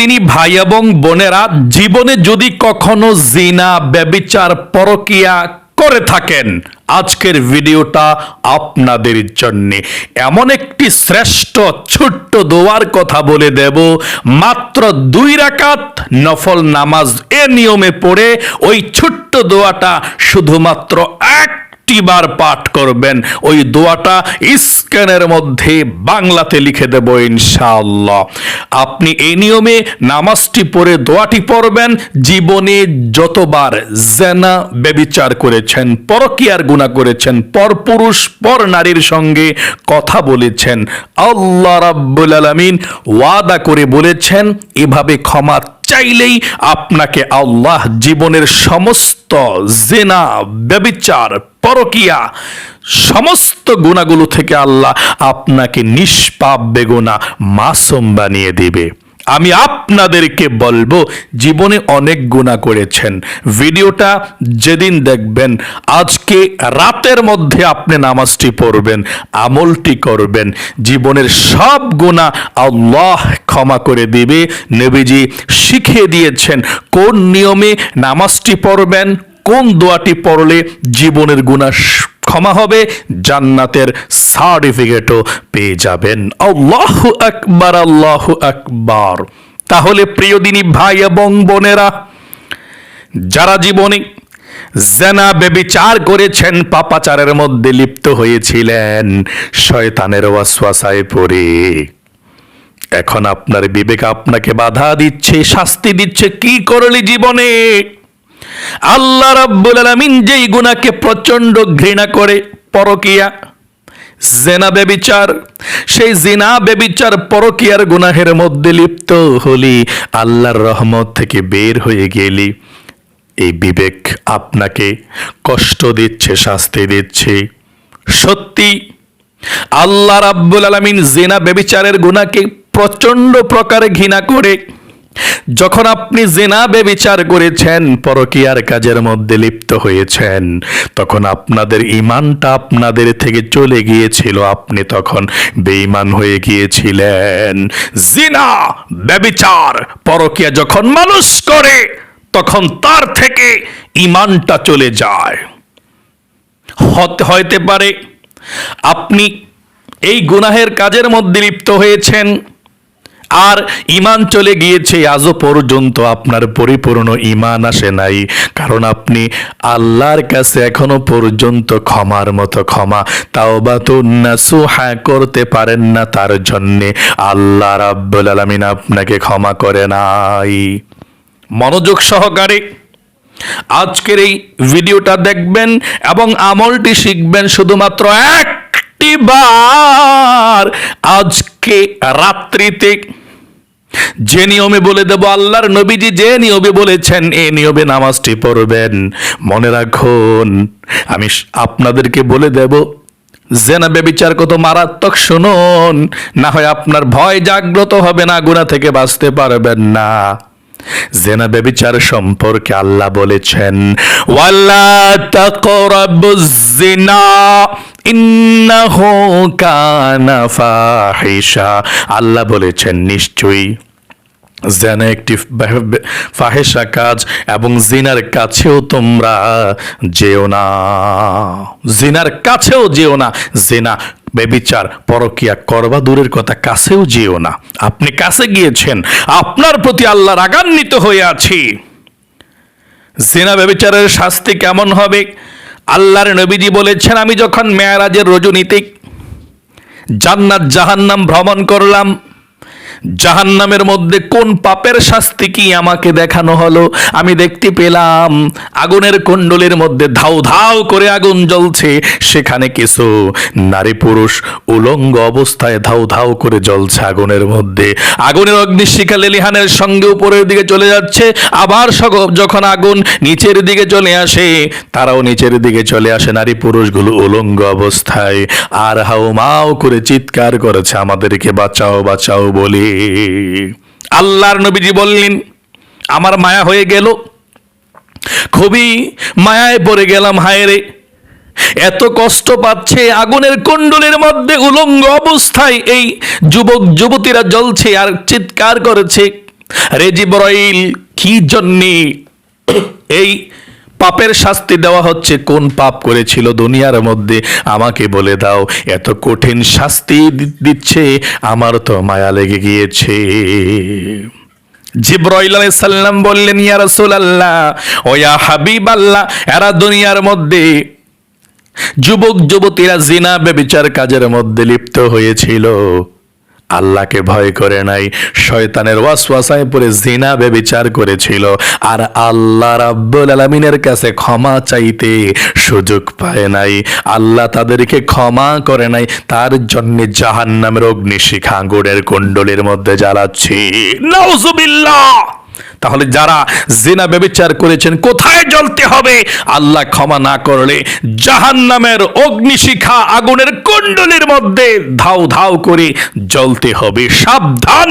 দিনী ভাই এবং বোনেরা জীবনে যদি কখনো জিনা, ব্যবিচার, পরকিয়া করে থাকেন, আজকের ভিডিওটা আপনাদের জন্য। এমন একটি শ্রেষ্ঠ, ছোট্ট দোয়ার কথা বলে দেব, মাত্র দুই রাকাত নফল নামাজ এ নিয়মে পড়ে ওই ছোট্ট দোয়াটা শুধুমাত্র এক বার পাঠ করবেন। ওই দোয়াটা স্ক্যানের মধ্যে বাংলাতে লিখে দেব ইনশাআল্লাহ। আপনি এই নিয়মে নামাজটি পড়ে দোয়াটি পড়বেন, জীবনে যতবার জেনা বেবিচার করেছেন, পরকিয়ার গুণা করেছেন পরপুরুষ পর নারীর সঙ্গে কথা বলেছেন, আল্লাহ রাব্বুল আলামিন ওয়াদা করে বলেছেন, এভাবে ক্ষমা চাইলেই আপনাকে আল্লাহ জীবনের সমস্ত জেনা, ব্যবিচার, পরকিয়া, সমস্ত গুণাগুলো থেকে আল্লাহ আপনাকে নিষ্পাপ বেগুনা মাসুম বানিয়ে দিবে। আমি আপনাদেরকে বলব, জীবনে অনেক গুণা করেছেন। ভিডিওটা যেদিন দেখবেন, আজকে রাতের মধ্যে আপনি নামাজটি পড়বেন, আমলটি করবেন। জীবনের সব গুণা আল্লাহ ক্ষমা করে দিবে। নবীজি শিখিয়ে দিয়েছেন কোন নিয়মে নামাজটি পড়বেন, কোন দোয়াটি পড়লে জীবনের গুণা ক্ষমা হবে, জান্নাতের সার্টিফিকেটও পেয়ে যাবেন। আল্লাহ আকবার আল্লাহ আকবার। তাহলে প্রিয় দিনী ভাই এবং বোনেরা, যারা জীবনে জেনা বেবিচার করেছেন, পাপাচারের মধ্যে লিপ্ত হয়েছিলেন, শয়তানের ওয়াসওয়াসায় পড়ে। এখন আপনার বিবেক আপনাকে বাধা দিচ্ছে, শাস্তি দিচ্ছে। কি করলি জীবনে? আল্লাহ রাব্বুল আলামিন যেই গুনাহকে প্রচণ্ড ঘৃণা করে, পরকিয়া, জেনা বেবিচার, সেই জিনা বেবিচার, পরকিয়ার গুনাহের মধ্যে লিপ্ত হলি, আল্লাহর রহমত থেকে বের হয়ে গেলি। এই বিবেক আপনাকে কষ্ট দিচ্ছে, শাস্তি দিচ্ছে। সত্যি, আল্লাহ রাব্বুল আলামিন জিনা বেবিচারের গুনাহকে প্রচণ্ড প্রকারে ঘৃণা করে যখন আপনি জেনা বেবিচার করেছেন, পরকিয়ার কাজের মধ্যে লিপ্ত হয়েছেন, তখন আপনাদের ইমানটা আপনাদের থেকে চলে গিয়েছিল। আপনি তখন বেঈমান হয়ে গিয়েছিলেন। জিনা, বেবিচার, পরকিয়া যখন মানুষ করে, তখন তার থেকে ইমানটা চলে যায়। হতে, হইতে পারে আপনি এই গুনাহের কাজের মধ্যে লিপ্ত হয়েছেন আর ইমান চলে গিয়েছে, আজও পর্যন্ত আপনার পরিপূর্ণ ইমান আসে নাই। কারণ আপনি আল্লাহর কাছে এখনও পর্যন্ত ক্ষমার মতো ক্ষমা তাও বা সুহা করতে পারেন না তার জন্যে। আল্লাহ রাব্বুল আলামিন আপনাকে ক্ষমা করে নাই। মনোযোগ সহকারে আজকের এই ভিডিওটা দেখবেন এবং আমলটি শিখবেন শুধুমাত্র একটি বার। আজকে রাত্রিতে যে নিয়মে বলে দেব আল্লাহর নবীজি, যে নিয়মে বলেছেন, এ নিয়মে নামাজটি পড়বেন। মনে রাখুন, আমি আপনাদেরকে বলে দেব, জেনা বেবিচার কত মারাত্মক, শুনুন। না হয় আপনার ভয় জাগ্রত হবে না গুণা থেকে বাঁচতে পারবেন না। জেনা বেবিচার সম্পর্কে আল্লাহ বলেছেন, ওয়াল্লা তাকরাবুজ জিনা আল্লাহ বলেছেন, নিশ্চয়ই জেনা একটি ফাহেসা কাজ এবং জিনার কাছেও তোমরা যেও না। জিনার কাছেও যেও না, জেনা, বেবিচার, পরকিয়া, করবা দূরের কথা, কাছেও যেও না। আপনি কাছে গিয়েছেন, আপনার প্রতি আল্লাহ রাগান্বিত হয়ে আছি। জেনা, বেবিচারের শাস্তি কেমন হবে? আল্লাহর নবীজি বলেছেন আমি যখন মেয়ারাজের রজনীতিক জান্নাত জাহান্নাম ভ্রমণ করলাম জাহান্নামের মধ্যে কোন পাপের শাস্তি কি আমাকে দেখানো হলো? আমি দেখতে পেলাম, আগুনের কুণ্ডলের মধ্যে ধাউ ধাউ করে আগুন জ্বলছে, সেখানে কিছু নারী পুরুষ উলঙ্গ অবস্থায় ধাউ ধাউ করে জ্বলছে আগুনের মধ্যে। আগুনের অগ্নিশিখা লেলিহানের সঙ্গে উপরের দিকে চলে যাচ্ছে, আবার যখন আগুন নিচের দিকে চলে আসে, তারাও নিচের দিকে চলে আসে। নারী পুরুষগুলো উলঙ্গ অবস্থায়, আর হাউ মাও করে চিৎকার করেছে, আমাদেরকে বাঁচাও বাঁচাও বলে। আল্লাহর নবীজি বললেন, আমার মায়া হয়ে গেল। খুবই মায়ায় পড়ে গেলাম হায়রে এত কষ্ট পাচ্ছে আগুনের কুণ্ডলের মধ্যে উলঙ্গ অবস্থায় এই যুবক, যুবতীরা জ্বলছে আর চিৎকার করেছে। রে জিবরাইল, কি জন্যে এই পাপের শাস্তি দেওয়া হচ্ছে। কোন পাপ করেছিল দুনিয়ার মধ্যে? আমাকে বলে দাও, এত কঠিন শাস্তি দিচ্ছে, আমার তো মায়া লেগে গিয়েছে। জিব্রাইল বললেন, ইয়া রাসূলুল্লাহ, ও ইয়া হাবিবাল্লাহ, এরা দুনিয়ার মধ্যে যুবক যুবতীরা জিনা বেবিচার কাজের মধ্যে লিপ্ত হয়েছিল। আল্লাহকে ভয় করে নাই। শয়তানের ওয়াসওয়াসায় পড়ে জিনা বেবিচার করেছিল। আর আল্লাহ রাব্বুল আলামিনের কাছে ক্ষমা চাইতে সুযোগ পায় নাই। আল্লাহ তাদেরকে ক্ষমা করে নাই। তার জন্য জাহান্নামের অগ্নিশিখা আগুনের কুণ্ডলের মধ্যে জ্বালাচ্ছি। নাউজুবিল্লাহ! তাহলে যারা জেনা, ব্যবিচার করেছেন, কোথায় জ্বলতে হবে? আল্লাহ ক্ষমা না করলে জাহান নামের অগ্নিশিখা আগুনের কুণ্ডলীর মধ্যে ধাউ ধাউ করে জ্বলতে হবে। সাবধান!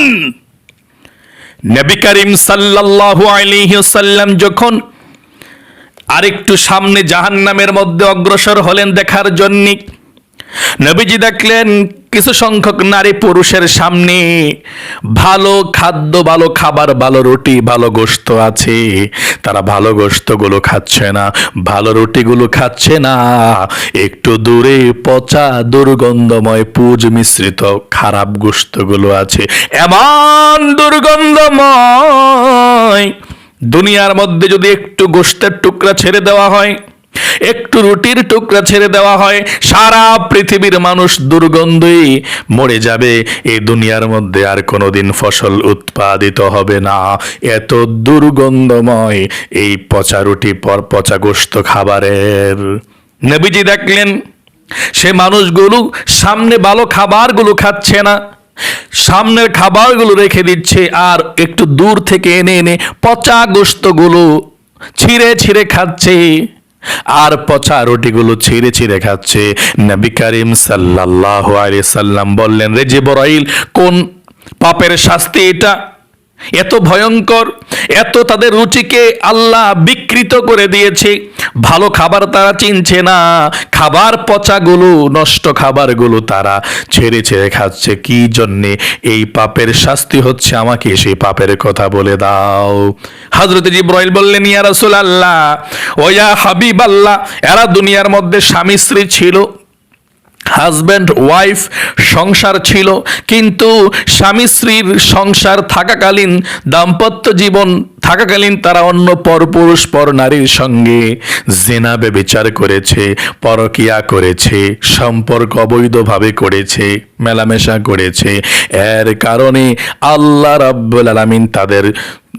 নবী করিম সাল্লাল্লাহু সাল্লাম যখন আরেকটু সামনে জাহান্নামের মধ্যে অগ্রসর হলেন দেখার জন্য, নবীজি দেখলেন কিছু সংখ্যক নারী পুরুষের সামনে, ভালো খাদ্য, ভালো খাবার, ভালো রুটি, ভালো গোশত আছে। তারা ভালো গোশতগুলো খাচ্ছে না, ভালো রুটিগুলো খাচ্ছে না। একটু দূরে পচা, দুর্গন্ধময় পুজ মিশ্রিত খারাপ গোশতগুলো আছে। এমন দুর্গন্ধময় দুনিয়ার মধ্যে যদি একটু গোস্তের টুকরা ছেড়ে দেওয়া হয় একটু রুটির টুকরা ছেড়ে দেওয়া হয়, সারা পৃথিবীর মানুষ দুর্গন্ধই মরে যাবে। এই দুনিয়ার মধ্যে আর কোনোদিন ফসল উৎপাদিত হবে না। এত দুর্গন্ধময় এই পচা রুটি পর পচা গোস্ত খাবারের। নবীজি দেখলেন, সে মানুষগুলো সামনে ভালো খাবারগুলো খাচ্ছে না। সামনের খাবারগুলো রেখে দিচ্ছে আর একটু দূর থেকে এনে এনে পচা গোস্তগুলো ছিঁড়ে ছিঁড়ে খাচ্ছে। আর পচা রুটিগুলো ছিঁড়ে ছিঁড়ে খাচ্ছে। নবী করিম সাল্লাল্লাহু আলাইহি সাল্লাম বললেন, রে জিবরাইল, কোন পাপের শাস্তি এটা? এত ভয়ঙ্কর, এত তাদের রুচিকে আল্লাহ বিকৃত করে দিয়েছে। ভালো খাবার তারা চিনছে না, খাবার পচাগুলো, নষ্ট খাবারগুলো তারা ছেড়ে ছেড়ে খাচ্ছে। কি জন্যে? এই পাপের শাস্তি হচ্ছে আমাকে, সেই পাপের কথা বলে দাও। হজরত জিব্রাইল বললেন, ইয়া রাসূলুল্লাহ, ও ইয়া হাবিবাল্লাহ, এরা দুনিয়ার মধ্যে স্বামী স্ত্রী ছিল। হাজব্যান্ড, ওয়াইফ, সংসার ছিল। কিন্তু স্বামী স্ত্রীর সংসার থাকাকালীন, দাম্পত্য জীবন থাকাকালীন তারা অন্য পরপুরুষ পর নারীর সঙ্গে জেনা বেবিচার করেছে, পরকিয়া করেছে, সম্পর্ক অবৈধভাবে করেছে, মেলামেশা করেছে। এর কারণে আল্লাহ রাব্বুল আলামিন তাদের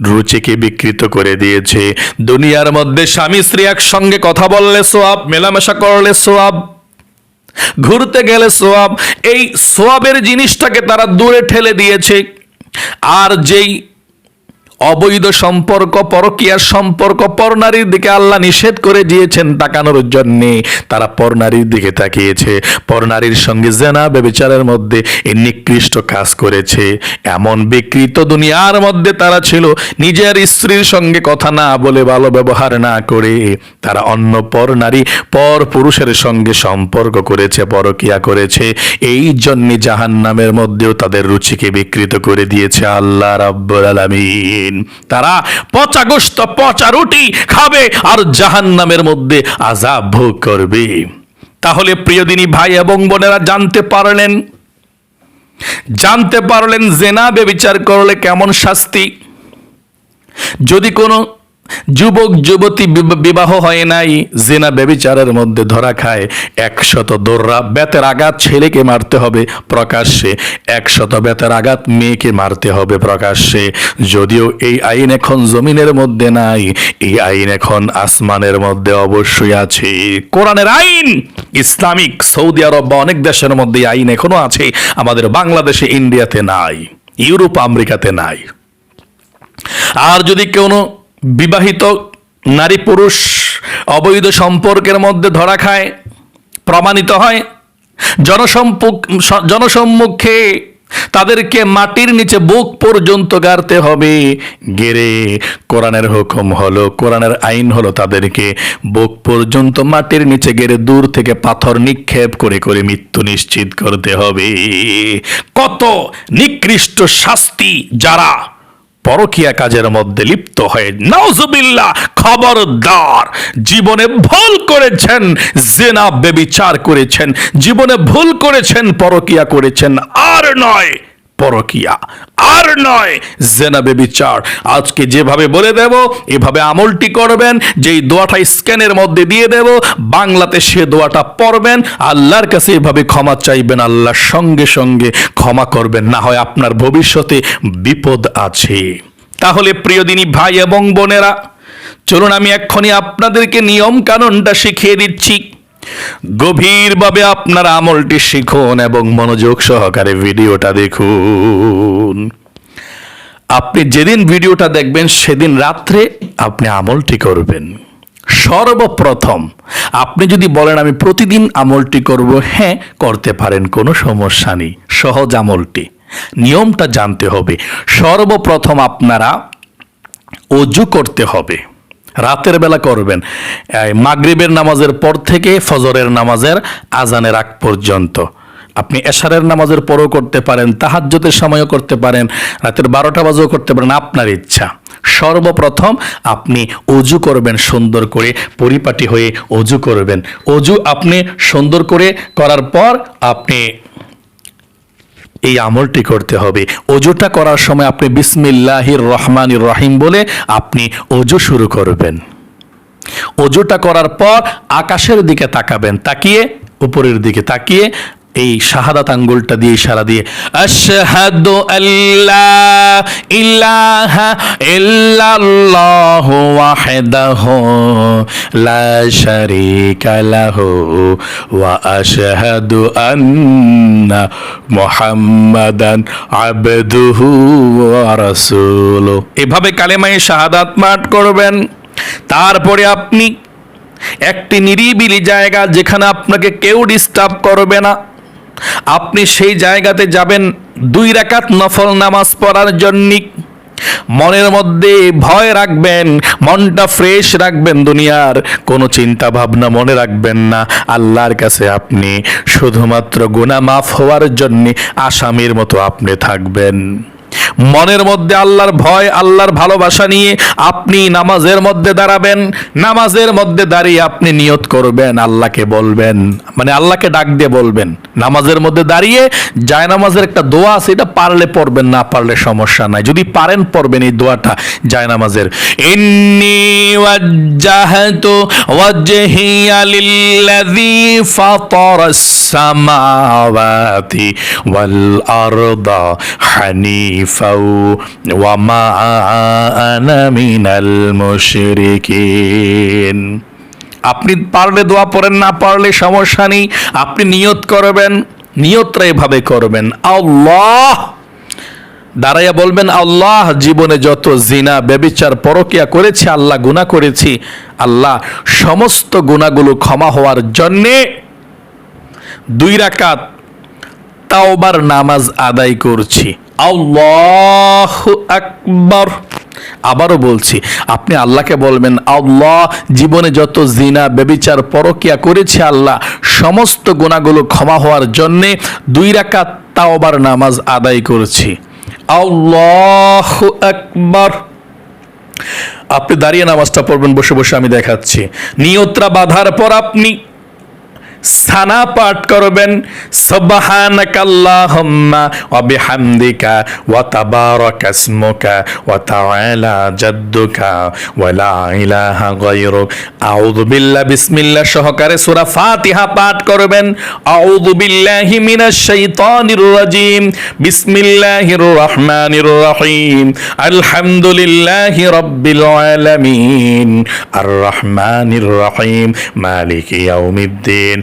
রুচিকে বিকৃত করে দিয়েছে। দুনিয়ার মধ্যে স্বামী স্ত্রী একসঙ্গে কথা বললে সোয়াব, মেলামেশা করলে সোয়াব ঘুরতে গেলে সোয়াব এই সোয়াবের জিনিসটাকে তারা দূরে ঠেলে দিয়েছে। আর যেই অবৈধ সম্পর্ক পরকীয়ার সম্পর্ক, পরনারীর দিকে আল্লাহ নিষেধ করে দিয়েছেন তাকানোর জন্য। তারা পরনারীর দিকে তাকিয়েছে। পরনারীর সঙ্গে জেনা বেবিচারের মধ্যে এই নিকৃষ্ট কাজ করেছে। এমন বিকৃত দুনিয়ার মধ্যে তারা ছিল। নিজের স্ত্রীর সঙ্গে কথা না বলে ভালো ব্যবহার না করে। তারা অন্য পর নারী পর পুরুষের সঙ্গে সম্পর্ক করেছে, পরকিয়া করেছে। এই জন্যে জাহান নামের মধ্যেও তাদের রুচিকে বিকৃত করে দিয়েছে আল্লাহ রাব্বুল আলামিন। তারা পচা গোস্ত পচা রুটি খাবে আর জাহান নামের মধ্যে আজাব ভোগ করবে। তাহলে প্রিয়দিনী ভাই এবং বোনেরা, জানতে পারলেন? জানতে পারলেন, জেনা বেবিচার করলে কেমন শাস্তি? যদি কোনো যুবক, যুবতী বিব- বিবাহ হয় নাই। জেনা বেবিচারের মধ্যে ধরা খায় একশত দোররা। বেতের আঘাত ছেলেকে মারতে হবে প্রকাশ্যে। একশত বেতের আঘাত মেয়েকে মারতে হবে প্রকাশ্যে। যদিও এই আইন এখন জমিনের মধ্যে নাই, এই আইন এখন আসমানের মধ্যে অবশ্যই আছে। কোরআনের আইন, ইসলামিক, সৌদি আরব বা অনেক দেশের মধ্যে আইন এখনও আছে। আমাদের বাংলাদেশে, ইন্ডিয়াতে নাই, ইউরোপ, আমেরিকাতে নাই। আর যদি কোনো বিবাহিত নারী পুরুষ অবৈধ সম্পর্কের মধ্যে ধরা খায়, প্রমাণিত হয়। জনসম্পুক, জনসম্মুখে তাদেরকে মাটির নিচে বুক পর্যন্ত গাড়তে হবে। গেরে, কোরআনের হুকুম হলো, কোরআনের আইন হলো তাদেরকে বুক পর্যন্ত মাটির নিচে গেড়ে দূর থেকে পাথর নিক্ষেপ করে করে মৃত্যু নিশ্চিত করতে হবে। কত নিকৃষ্ট শাস্তি যারা পরকিয়া কাজের মধ্যে লিপ্ত হয়ে নাউজুবিল্লাহ খবরদার। জীবনে ভুল করেছেন, জেনা বেবিচার করেছেন, জীবনে ভুল করেছেন, পরকিয়া করেছেন, আর নয়। পরকিয়া। আর নয় জেনা বেবিচার আজকে যেভাবে বলে দেব, এভাবে আমলটি করবেন, যেই দোয়াটা স্ক্যানের মধ্যে দিয়ে দেব, বাংলাতে সে দোয়াটা পড়বেন, আল্লাহর কাছে এভাবে ক্ষমা চাইবেন আল্লাহর সঙ্গে সঙ্গে ক্ষমা করবেন। না হয় আপনার ভবিষ্যতে বিপদ আছে। তাহলে প্রিয়দিনী ভাই এবং বোনেরা, চলুন আমি এক্ষুনি আপনাদেরকে নিয়ম কানুনটা শিখিয়ে দিচ্ছি। গভীরভাবে আপনার আমলটি শিখুন এবং মনোযোগ সহকারে ভিডিওটা দেখুন। আপনি যেদিন ভিডিওটা দেখবেন, সেদিন রাত্রে আপনি আমলটি করবেন। সর্বপ্রথম, আপনি যদি বলেন, আমি প্রতিদিন আমলটি করব হ্যাঁ করতে পারেন, কোনো সমস্যা নেই, সহজ আমলটি। নিয়মটা জানতে হবে, সর্বপ্রথম আপনারা অজু করতে হবে। রাতের বেলা করবেন। মাগরিবের নামাজের পর থেকে ফজরের নামাজের আজানের আগ পর্যন্ত। আপনি এশারের নামাজের পরও করতে পারেন তাহাজ্জতের সময়ও করতে পারেন, রাতের বারোটা বাজেও করতে পারেন, আপনার ইচ্ছা। সর্বপ্রথম আপনি অজু করবেন সুন্দর করে, পরিপাটি হয়ে অজু করবেন। অজু আপনি সুন্দর করে করার পর আপনি এই আমলটি করতে হবে। অজুটা করার সময় আপনি বিসমিল্লাহির রহমান রহিম বলে আপনি অজু শুরু করবেন। অজুটা করার পর আকাশের দিকে তাকাবেন, তাকিয়ে, উপরের দিকে তাকিয়ে এই শাহাদাত আঙ্গুলটা দিয়ে ইশারা দিয়ে, আশহাদু আল্লাহ ইলাহা ইল্লাল্লাহু ওয়াহদাহু লা শারীকা লাহু ওয়া আশহাদু আন্না মুহাম্মাদান আবদুহু ওয়া রাসূলুহু এভাবে কালেমায়ে শাহাদাত পাঠ করবেন। তারপরে আপনি একটি নিরিবিলি জায়গা যেখানে আপনাকে কেউ ডিস্টার্ব করবে না। আপনি সেই জায়গাতে যাবেন দুই রাকাত নফল নামাজ পড়ার জন্য। মনের মধ্যে ভয় রাখবেন, মনটা ফ্রেশ রাখবেন দুনিয়ার। কোনো চিন্তা ভাবনা মনে রাখবেন না, আল্লাহর কাছে আপনি শুধুমাত্র গুনাহ মাফ হওয়ার জন্য আসামির মতো আপনি থাকবেন। মনের মধ্যে আল্লাহর ভয়, আল্লাহর ভালোবাসা নিয়ে আপনি নামাজের মধ্যে দাঁড়াবেন। নামাজের মধ্যে দাঁড়িয়ে আপনি নিয়ত করবেন, আল্লাহকে বলবেন। মানে আল্লাহকে ডাক দিয়ে বলবেন। নামাজের মধ্যে দাঁড়িয়ে যায় নামাজের একটা দোয়া আছে, এটা পারলে পড়বেন, না পারলে সমস্যা নাই। যদি পারেন পড়বেন এই দোয়াটা যায় নামাজের ইন্নি ওয়াজ্জাহতু ওয়াজহিয়া লিল্লাযী ফাতারাস সামাওয়াতি ওয়াল আরদা হানিফা ওয়া মা আনা মিনাল মুশরিকিন আপনি পারলে দোয়া পড়েন, না পারলে সমস্যা নেই। আপনি নিয়ত করবেন, নিয়তরা এভাবে করবেন। আল্লাহ! দাঁড়াইয়া বলবেন, আল্লাহ, জীবনে যত জিনা বেবিচার পরকিয়া করেছি, আল্লাহ গুনাহ করেছি। আল্লাহ, সমস্ত গুণাগুলো ক্ষমা হওয়ার জন্যে দুই রাকাত তাওবার নামাজ আদায় করছি। আল্লাহ আকবর। আবারও বলছি, আপনি আল্লাহকে বলবেন, আল্লাহ, জীবনে যত জিনা বেবিচার পরকিয়া করেছে আল্লাহ, সমস্ত গুণাগুলো ক্ষমা হওয়ার জন্যে দুই রাকাত তাওবার নামাজ আদায় করছি। আল্লাহ আকবর। আপনি দাঁড়িয়ে নামাজটা পড়বেন, বসে বসে আমি দেখাচ্ছি। নিয়ত্রা বাধার পর আপনি সানা পাঠ করবেন। সুবহানাকাল্লাহুম্মা ওয়া বিহামদিকা ওয়া তাবারাকা ইসমুকা ওয়া তাআলা জাদ্দুকা ওয়া লা ইলাহা গায়রুক। আউযু বিল্লাহ, বিসমিল্লাহ সহকারে সূরা ফাতিহা পাঠ করবেন। আউযু বিল্লাহি মিনাশ শাইতানির রাজিম। বিসমিল্লাহির রহমানির রহিম। আলহামদুলিল্লাহি রাব্বিল আলামিন। আর রহমানির রহিম। মালিকি ইয়াউমিদ্দিন।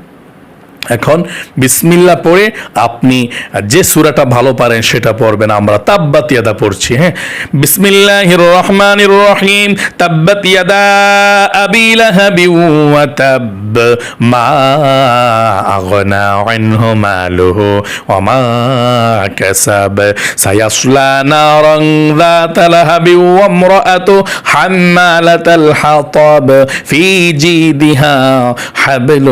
এখন বিসমিল্লা পড়ে আপনি যে সুরাটা ভালো পারেন সেটা পড়বেন আমরা তাব্বাত ইয়াদা পড়ছি হ্যাঁ বিসমিল্লাহির রহমানির রহিম তাব্বাত ইয়াদা আবি লাহাবি ওয়া তাব মা আগনা আনহু মালুহু ওয়া মা কাসাব সায়াসলা নারান ذات لهب وامرأته حمالة الحطب في جيدها حبل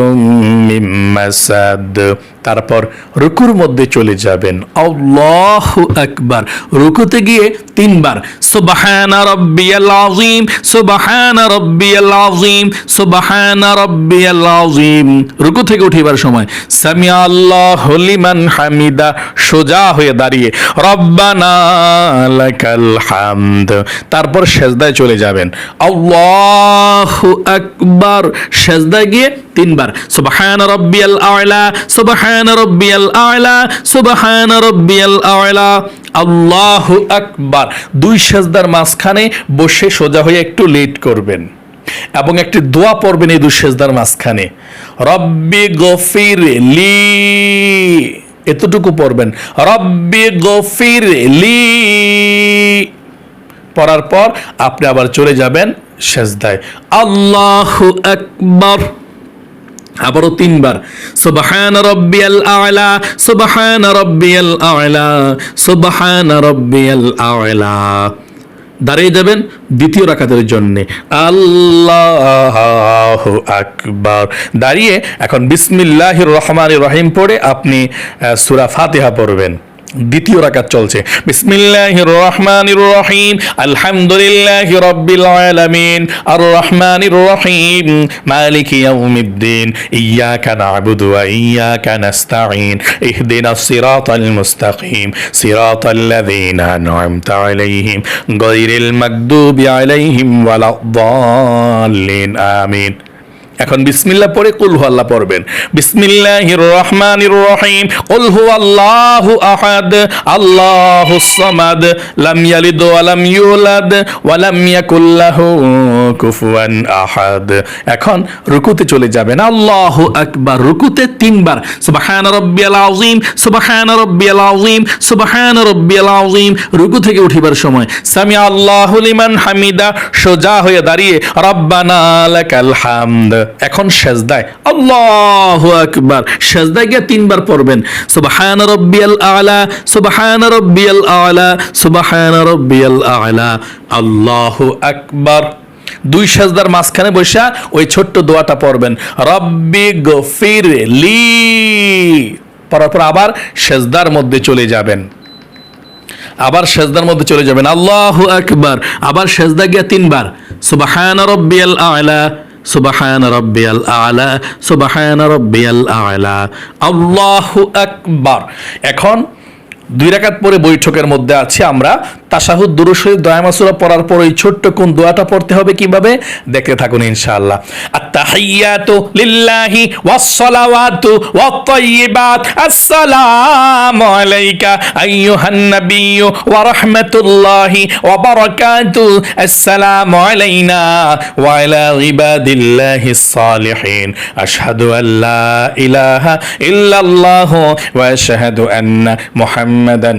من مسد sad তারপর রুকুর মধ্যে চলে যাবেন। আল্লাহ রুকুতে গিয়ে তিনবার, সুবহান রাব্বিয়াল আযীম, সুবহান রাব্বিয়াল আযীম, সুবহান রাব্বিয়াল আযীম। রুকু থেকে উঠিবার সময় সামি আল্লাহ লিমান হামিদা, সোজা হয়ে দাঁড়িয়ে, রব্বানা লাকাল হামদ। তারপর সেজদায় চলে যাবেন। আল্লাহু আকবার। সেজদায় গিয়ে তিনবার, সুবহান রাব্বিয়াল আ'লা, সুবহান সেজদার মাঝখানে বসে সোজা হয়ে একটু লেট করবেন এবং একটি দোয়া পড়বেন এই দুই সেজদার মাঝখানে। রব্বি গফির লি এতটুকু পড়বেন। রব্বি গফির লি পড়ার পর আপনি আবার চলে যাবেন সেজদায়। আল্লাহ আকবার। আবারও তিনবার, সুবহান রব্বিয়াল আ'লা, সুবহান রব্বিয়াল আ'লা, সুবহান রব্বিয়াল আ'লা। দাঁড়িয়ে যাবেন দ্বিতীয় রাকাতের জন্য। আল্লাহ আকবার। দাঁড়িয়ে এখন বিসমিল্লাহির রহমানির রহিম পড়ে আপনি সুরা সূরা ফাতিহা পড়বেন। দ্বিতীয় রাকাত চলছে। বিসমিল্লাহির রহমানির রহিম আলহামদুলিল্লাহি রাব্বিল আলামিন। আর রহমানির রহিম মালিকি ইয়াউমিদ্দিন। ইয়াকা না'বুদু ওয়া ইয়াকা নাস্তাঈন। ইহদিনাস সিরাতাল মুস্তাকিম। সিরাতাল লাযীনা আন'আমতা আলাইহিম। গায়রিল মাগদুবি আলাইহিম ওয়ালাদ-দাল্লিন। আমিন। এখন বিসমিল্লাহ পড়ে কুল হু আল্লাহ পড়বেন। বিসমিল্লাহির রহমানির রহিম। কুল হু আল্লাহু আহাদ আল্লাহুস সামাদ, লাম ইয়ালিদ ওয়া লাম ইউলাদ, ওয়া লাম ইয়াকুল কুফুয়ান আহাদ। এখন রুকুতে চলে যাবেন। আল্লাহু আকবার, রুকুতে তিনবার। সুবহান রাব্বিয়াল আযীম, সুবহান রাব্বিয়াল আযীম, সুবহান রাব্বিয়াল আযীম। রুকু থেকে উঠিবার সময় সামি আল্লাহু লিমান হামিদা, সোজা হয়ে দাঁড়িয়ে, রব্বানা লাকাল হামদ। এখন সেজদায়, আল্লাহু আকবার, সেজদায় গিয়ে তিনবার পড়বেন, সুবহান রাব্বিয়াল আ'লা, সুবহান রাব্বিয়াল আ'লা, সুবহান রাব্বিয়াল আ'লা, আল্লাহু আকবার। দুই সেজদার মাঝখানে বসে ওই ছোট্ট দোয়াটা পড়বেন, রব্বি গফির লি পড়ার পর আবার সেজদার মধ্যে চলে যাবেন। আবার সেজদার মধ্যে চলে যাবেন, আল্লাহ আকবার। আবার সেজদা গিয়া তিনবার, সুবহান রাব্বিয়াল আ'লা সুবহান রব্বিয়াল আ'লা, সুবহান রব্বিয়াল আ'লা। আল্লাহু আকবার। এখন দুই রাকাত পরে বৈঠকের মধ্যে আছি আমরা। তাশাহুদ দুরুশরীফ দয়ামাসুরা পড়ার পর ওই ছোট্ট কোন দোয়াটা পড়তে হবে কীভাবে? দেখতে থাকুন ইনশাআল্লাহ। আত্তাহিয়াতু লিল্লাহি ওয়াস-সালাওয়াতু ওয়াত-তাইয়্যিবাত আসসালামু আলাইকা আইয়ুহান নাবিয়্যু ওয়া রাহমাতুল্লাহি ওয়া বারাকাতুহু আসসালামু আলাইনা ওয়া আলা ইবাদিল্লাহিস সালিহিন আশহাদু আল লা ইলাহা ইল্লাল্লাহু ওয়া আশহাদু আন্না মুহাম্মাদান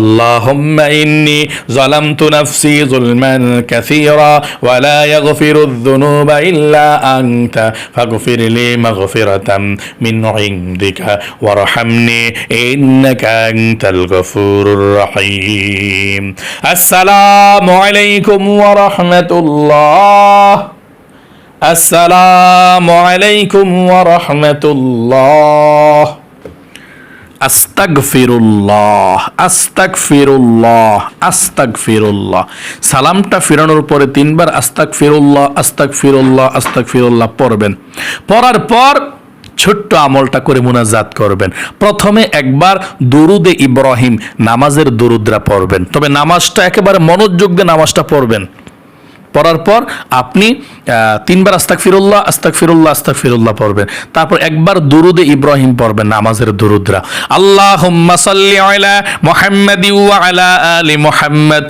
আল্লাহুম্মা ইন্নি যালামতু নাফসি যুলমান কাসীরা ওয়া লা ইয়াগফিরু যুনুবা ইল্লা আনতা ফাগফির লি মাগফিরাতাম মিন ইনদিকা ওয়ারহামনি ইন্নাকা আনতাল গফুরুর রহিম। আসসালামু আলাইকুম ওয়া রাহমাতুল্লাহ। আসসালামু আলাইকুম ওয়া আস্তাক ফিরুল্লাহ আস্তাক ফিরুল্লাহ আস্তাক ফিরুল্লাহ সালামটা ফেরানোর পরে তিনবার আস্তাক ফিরুল্লাহ আস্তাক ফিরুল্লাহ আস্তাক ফিরুল্লাহ পড়বেন। পড়ার পর ছোট্ট আমলটা করে মোনাজাত করবেন। প্রথমে একবার দুরুদে ইব্রাহিম, নামাজের দরুদরা পড়বেন। তবে নামাজটা একেবারে মনোযোগ দিয়ে নামাজটা পড়বেন। পড়ার পর আপনি তিনবার আস্তাক ফিরুল্লাহ আস্তাক ফিরুল্লাহ আস্তাক ফিরুল্লাহ পড়বেন। তারপর একবার দুরুদে ইব্রাহিম পড়বেন নামাজের দুরুদরা। আল্লাহ মোহাম্মদ আলা মুহাম্মাদি।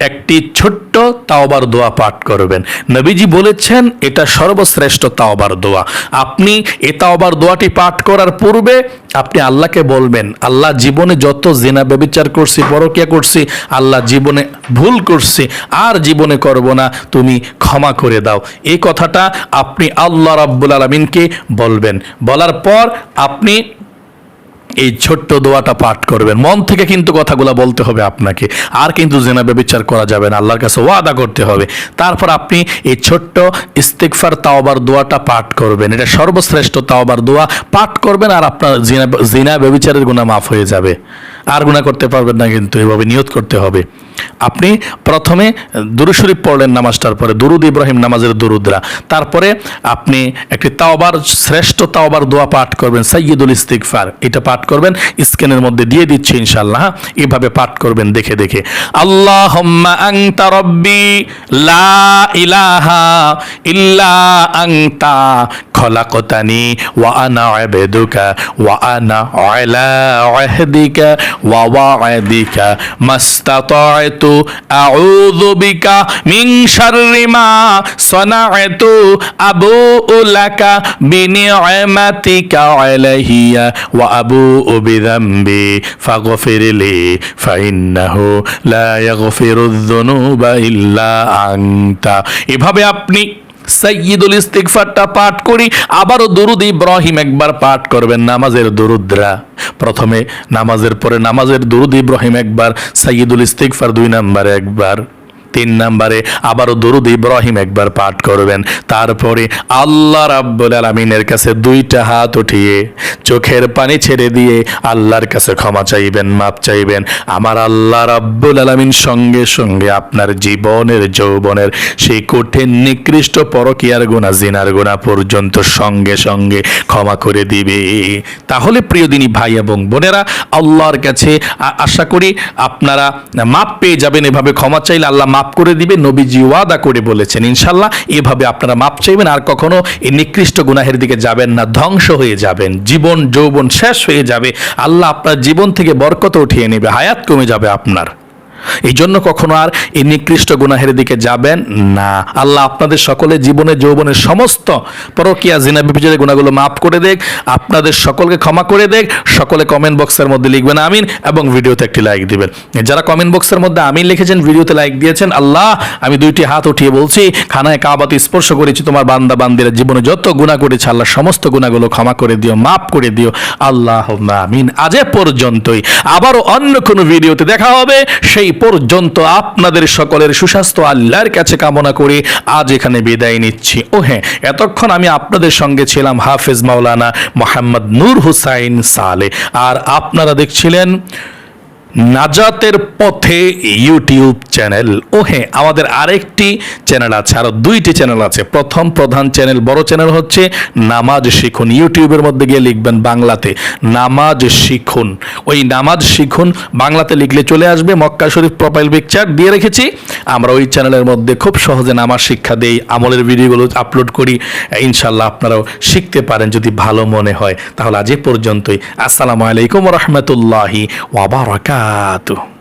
একটি ছোট্ট তাওবার দোয়া পাঠ করবেন। নবীজি বলেছেন, এটা সর্বশ্রেষ্ঠ তাওবার দোয়া। আপনি এ তাওবার দোয়াটি পাঠ করার পূর্বে আপনি আল্লাহকে বলবেন, আল্লাহ জীবনে যত জেনা ব্যবিচার করছি, পরকিয়া করছি, আল্লাহ জীবনে ভুল করছি, আর জীবনে করব না, তুমি ক্ষমা করে দাও। এই কথাটা আপনি আল্লাহ রাব্বুল আলমিনকে বলবেন। বলার পর আপনি এই ছোট্ট দোয়াটা পাঠ করবেন। মন থেকে কিন্তু কথাগুলো বলতে হবে আপনাকে। আর কিন্তু জেনা ব্যবচার করা যাবে না। আল্লাহর কাছে ওয়াদা করতে হবে। তারপর আপনি এই ছোট্ট ইস্তিকফার তাওবার দোয়াটা পাঠ করবেন। এটা সর্বশ্রেষ্ঠ তাওবার দোয়া। পাঠ করবেন আর আপনার জিনা জিনা ব্যবচারের গুণা মাফ হয়ে যাবে। আর গুণা করতে পারবেন না কিন্তু। এভাবে নিয়ত করতে হবে। আপনি প্রথমে দুরুশরীফ পড়লেন নামাজটার পরে, দুরুদ ইব্রাহিম নামাজের দুরুদরা। তারপরে আপনি একটি তাওবার, শ্রেষ্ঠ তাওবার দোয়া পাঠ করবেন সাইয়দুল ইস্তিকফার এটা পাঠ করবেন স্ক্যানের মধ্যে দিয়ে দিচ্ছি ইনশাল্লাহ হ্যাঁ? এভাবে পাঠ করবেন দেখে দেখে। আল্লাহ রব্বি লা ইলাহা ইল্লা আংতা খলাকতানি, ওয়া আনা আবেদুকা, ওয়া আনা আলা আহদিকা, ওয়া ওয়াদিকা মাস্তাতা'তু আউযু বিকা মিন শাররি মা সানা'তু আবুউ লাকা বিনি'মাতিকা আলাইহিয়া, ওয়া আবুউ বিযামবি, ফাগফিরলি, ফাইন্নাহু লা ইয়াগফিরুয যুনুবা ইল্লা আনতা। এভাবে আপনি সাইয়্যিদুল ইস্তিকফারটা পাঠ করি, আবারও দরুদ ইব্রাহিম একবার পাঠ করবেন নামাজের দরুদরা। প্রথমে নামাজের পরে নামাজের দরুদ ইব্রাহিম একবার সাইয়দুল ইস্তিকফার দুই নম্বরে একবার। তিন নম্বরে আবারও দরুদ ইব্রাহিম একবার পাঠ করবেন। তারপরে আল্লাহ রাব্বুল আলমিনের কাছে দুইটা হাত উঠিয়ে চোখের পানি ছেড়ে দিয়ে আল্লাহর কাছে ক্ষমা চাইবেন, মাপ চাইবেন। আমার আল্লাহ রাব্বুল আলমিন সঙ্গে সঙ্গে আপনার জীবনের, যৌবনের সেই কঠিন, নিকৃষ্ট, পরকিয়ার গোনা জিনার গোনা পর্যন্ত সঙ্গে সঙ্গে ক্ষমা করে দিবে। তাহলে প্রিয় দিনী ভাই এবং বোনেরা, আল্লাহর কাছে আশা করি আপনারা মাপ পেয়ে যাবেন। এভাবে ক্ষমা চাইলে আল্লাহ মাপ করে দিবে, নবীজি ওয়াদা করে বলেছেন, ইনশাল্লাহ। এভাবে আপনারা মাপ চাইবেন, আর কখনো এই নিকৃষ্ট গুনাহের দিকে যাবেন না, ধ্বংস হয়ে যাবেন, জীবন, যৌবন শেষ হয়ে যাবে। আল্লাহ আপনার জীবন থেকে বরকত উঠিয়ে নেবে, হায়াত কমে যাবে আপনার। এই জন্য কখনো আর এই নিকৃষ্ট গুনাহের দিকে যাবেন না। আল্লাহ আপনাদের সকলে জীবনে যৌবনের সমস্ত পরকিয়া, জিনা, বিপর্যয়ের গুণাগুলো মাফ করে দেখ আপনাদের সকলকে ক্ষমা করে দেখ সকলে কমেন্ট বক্সের মধ্যে লিখবেন আমিন এবং ভিডিওতে একটি লাইক দিবেন। যারা কমেন্ট বক্সের মধ্যে আমিন লিখেছেন, ভিডিওতে লাইক দিয়েছেন, আল্লাহ, আমি দুইটি হাত উঠিয়ে বলছি, খানায় কাবাতে স্পর্শ করেছি তোমার বান্দা বান্দিরা জীবনে যত গুণা করেছে, আল্লাহ সমস্ত গুণাগুলো ক্ষমা করে দিও, মাফ করে দিও। আল্লাহ আমিন। আজ পর্যন্তই। আবারও অন্য কোনো ভিডিওতে দেখা হবে। সেই পর্যন্ত আপনাদের সকলের সুস্বাস্থ্য আল্লাহর কাছে কামনা করে আজ এখানে বিদায় নিচ্ছি। ও হ্যাঁ এতক্ষণ আমি আপনাদের সঙ্গে ছিলাম হাফেজ মাওলানা মোহাম্মদ নূর হুসাইন সালে। আর আপনারা দেখছিলেন নাজাতের পথে ইউটিউব চ্যানেল। ও হ্যাঁ আমাদের আরেকটি চ্যানেল আছে, আরও দুইটি চ্যানেল আছে। প্রথম প্রধান চ্যানেল, বড় চ্যানেল হচ্ছে নামাজ শিখুন। ইউটিউবের মধ্যে গিয়ে লিখবেন বাংলাতে, নামাজ শিখুন। ওই নামাজ শিখুন, বাংলাতে লিখলে চলে আসবে মক্কা শরীফ প্রোফাইল পিকচার দিয়ে রেখেছি। আমরা ওই চ্যানেলের মধ্যে খুব সহজে নামাজ শিক্ষা দেই, আমলের ভিডিওগুলো আপলোড করি। ইনশাল্লাহ আপনারাও শিখতে পারেন যদি ভালো মনে হয়। তাহলে আজ এ পর্যন্তই। আসসালামু আলাইকুম রহমতুল্লাহি Exato.